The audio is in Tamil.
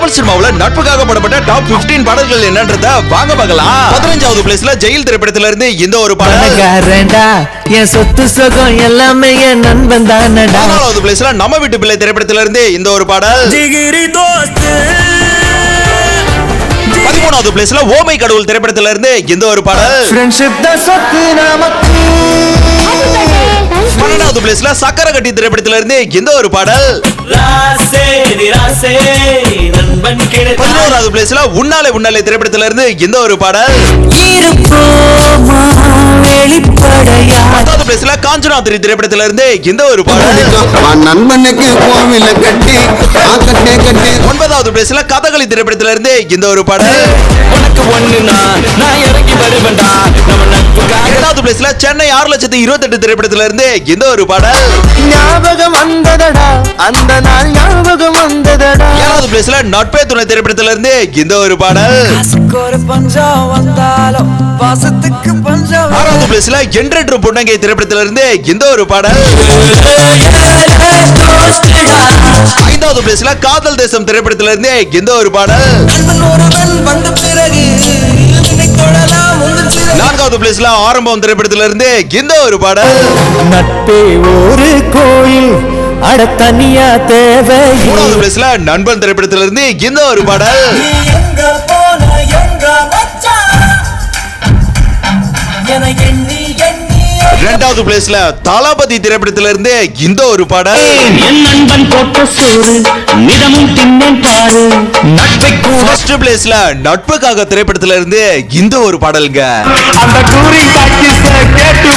தமிழ் சினிமாவுல நட்புக்காக போடப்பட்ட டாப் 15 பாடல்கள் என்னன்றத வாங்க பார்க்கலாம். பதினஞ்சாவது பிளேஸ்ல ஜெயில் திரைப்படத்துல இருந்து இந்த ஒரு பாடல். என் சொத்து சுகம் எல்லாமே என் நண்பன் தானடா. பதினாலாவது பிளேஸ்ல நம்ம வீட்டு பிள்ளை திரைப்படத்துல இருந்து இந்த ஒரு பாடல். ஜிகிரி தோஸ்து. பதிமூணாவது பிளேஸ்ல ஓமை கடவுள் திரைப்படத்துல இருந்து இந்த ஒரு பாடல். ஃப்ரெண்ட்ஷிப் தான் சொத்து பன்னெண்டாவது பிளேஸ்ல சக்கர கட்டி திரைப்படத்துல இருந்து இந்த ஒரு பாடல்? பதினோராவது பிளேஸ்ல உன்னாலே உன்னாலே திரைப்படத்துல இருந்து இந்த ஒரு பாடல்? பத்தாவது பிளேஸ்ல காஞ்சனாத்திரி திரைப்படத்துல இருந்து இந்த ஒரு பாடல்? நண்பனுக்கு கோவில கட்டி ஒன்பதாவது பிளேஸ்ல கதகளி திரைப்படத்துல இருந்து இந்த ஒரு பாடல்? உனக்கு ஒண்ணுனா நான் இறங்கி வருவேன்டா. பிளேஸ்ல சென்னை ஆறு லட்சத்தி இருபத்தி எட்டு திரைப்படத்துல இருந்து இந்த ஒரு பாடல். ஞாபகம் வந்ததடா? அந்த நாள் ஞாபகம் வந்ததடா? ஏழாவது பிளேஸ்ல நட்பே துணை திரைப்படத்துல இருந்து இந்த ஒரு பாடல். காசுக்கு ஒரு பஞ்சம் வந்தாலும் பாசத்துக்கு பஞ்சம் ஆறாவது பிளேஸ்ல என்றென்று பொன்னங்கை திரைப்படத்துல இருந்து இந்த ஒரு பாடல். ஐந்தாவது பிளேஸ்ல காதல் தேசம் திரைப்படத்துல இருந்து இந்த ஒரு பாடல். வந்த பிறகு நான்காவது பிளேஸ்ல ஆரம்பம் திரைப்படத்துல இருந்து இந்த ஒரு பாடல். நட்பே ஒரு கோயில் அட தனியா தேவை. மூணாவது பிளேஸ்ல நண்பன் திரைப்படத்துல இருந்து இந்த ஒரு பாடல். எங்க போன எங்க மச்சான்? என இரண்டாவது பிளேஸ்ல தளபதி திரைப்படத்துல இருந்து இந்த ஒரு பாடல் என் நண்பன் போட்ட சோறு நிதமும் தின்னேன் பாரு நட்பை ஃபர்ஸ்ட் பிளேஸ்ல நட்புக்காக திரைப்படத்துல இருந்து இந்த ஒரு பாடல்ங்க. அந்த டூரிங் டாக்கிஸ கேட்டு